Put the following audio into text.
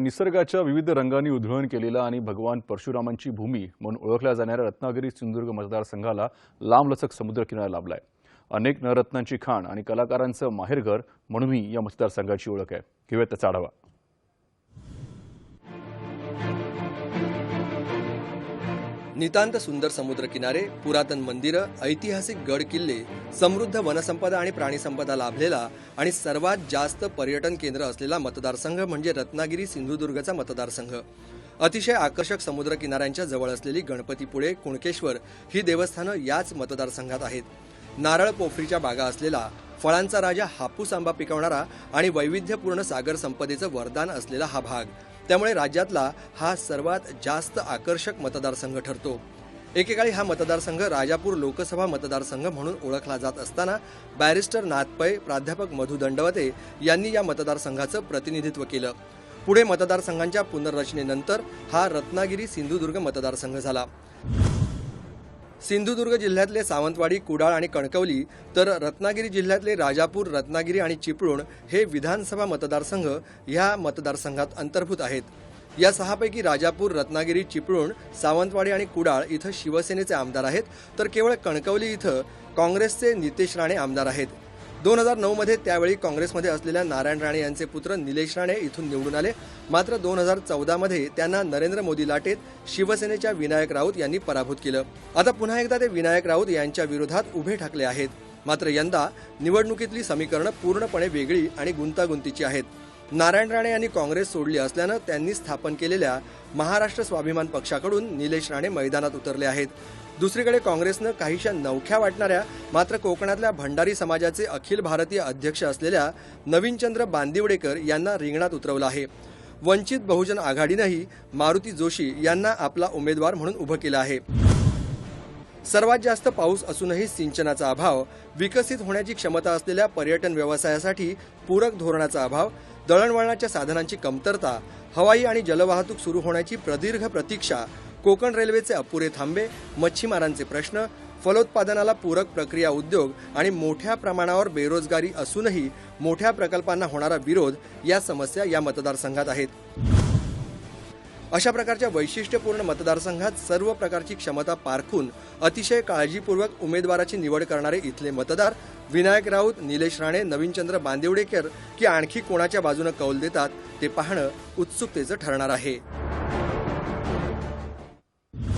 निसर्गाच्या विविध रंगांनी उधळण केलेला आणि भगवान परशुरामांची भूमी म्हणून ओळखल्या जाणाऱ्या रत्नागिरी सिंधुदुर्ग मतदारसंघाला लांबलचक समुद्रकिनारा लाभलाय. अनेक नरत्नांची खाण आणि कलाकारांचं माहेरघर म्हणूनही या मतदारसंघाची ओळख आहे. घेऊयात त्याचा आढावा. नितांत सुंदर समुद्रकिनारे पुरातन मंदिरं ऐतिहासिक गड किल्ले समृद्ध वनसंपदा आणि प्राणीसंपदा लाभलेला आणि सर्वात जास्त पर्यटन केंद्र असलेला मतदारसंघ म्हणजे रत्नागिरी सिंधुदुर्गचा मतदारसंघ. अतिशय आकर्षक समुद्रकिनाऱ्यांच्या जवळ असलेली गणपतीपुळे कुणकेश्वर ही देवस्थानं याच मतदारसंघात आहेत. नारळ पोफरीच्या बागा असलेला फळांचा राजा हापूस आंबा पिकवणारा आणि वैविध्यपूर्ण सागर संपदेचं वरदान असलेला हा भाग. त्यामुळे राज्यातला हा सर्वात जास्त आकर्षक मतदारसंघ ठरतो. एकेकाळी हा मतदारसंघ राजापूर लोकसभा मतदारसंघ म्हणून ओळखला जात असताना बॅरिस्टर नाथपै प्राध्यापक मधु दंडवते यांनी या मतदारसंघाचं प्रतिनिधित्व केलं. पुढे मतदारसंघांच्या पुनर्रचनेनंतर हा रत्नागिरी सिंधुदुर्ग मतदारसंघ झाला. सिंधुदुर्ग जिल्ह्यातले सावंतवाडी कुडाळ आणि कणकवली तर रत्नागिरी जिल्ह्यातले राजापूर रत्नागिरी आणि चिपळूण हे विधानसभा मतदारसंघ ह्या मतदारसंघात अंतर्भूत आहेत. या सहापैकी राजापूर रत्नागिरी चिपळूण सावंतवाडी आणि कुडाळ इथं शिवसेनेचे आमदार आहेत तर केवळ कणकवली इथं काँग्रेसचे नितेश राणे आमदार आहेत. दोन हजार नऊ मध्ये त्यावेळी काँग्रेसमध्ये असलेल्या नारायण राणे यांचे पुत्र निलेश राणे इथून निवडून आले. मात्र दोन हजार चौदा मध्ये त्यांना नरेंद्र मोदी लाटेत शिवसेनेच्या विनायक राऊत यांनी पराभूत केलं. आता पुन्हा एकदा ते विनायक राऊत यांच्या विरोधात उभे ठाकले आहेत. मात्र यंदा निवडणुकीतली समीकरणं पूर्णपणे वेगळी आणि गुंतागुंतीची आहेत. नारायण राणे यांनी काँग्रेस सोडली असल्यानं त्यांनी स्थापन केलेल्या महाराष्ट्र स्वाभिमान पक्षाकडून निलेश राणे मैदानात उतरले आहेत. दुसरीकडे काँग्रेसनं काहीशा नवख्या वाटणाऱ्या मात्र कोकणातल्या भंडारी समाजाचे अखिल भारतीय अध्यक्ष असलेल्या नवीनचंद्र बांदिवडेकर यांना रिंगणात उतरवलं आहे. वंचित बहुजन आघाडीनंही मारुती जोशी यांना आपला उमेदवार म्हणून उभं केलं आहे. सर्वात जास्त पाऊस असूनही सिंचनाचा अभाव विकसित होण्याची क्षमता असलेल्या पर्यटन व्यवसायासाठी पूरक धोरणाचा अभाव दळणवळणाच्या साधनांची कमतरता हवाई आणि जलवाहतूक सुरू होण्याची प्रदीर्घ प्रतीक्षा कोकण रेल्वेचे अपुरे थांबे मच्छीमारांचे प्रश्न फलोत्पादनाला पूरक प्रक्रिया उद्योग आणि मोठ्या प्रमाणावर बेरोजगारी असूनही मोठ्या प्रकल्पांना होणारा विरोध या समस्या या मतदारसंघात आहेत. अशा प्रकारच्या वैशिष्ट्यपूर्ण मतदारसंघात सर्व प्रकारची क्षमता पारखून अतिशय काळजीपूर्वक उमेदवाराची निवड करणारे इथले मतदार विनायक राऊत निलेश राणे नवीनचंद्र बांदिवडेकर की आणखी कोणाच्या बाजूनं कौल देतात ते पाहणं उत्सुकतेचं ठरणार आहे.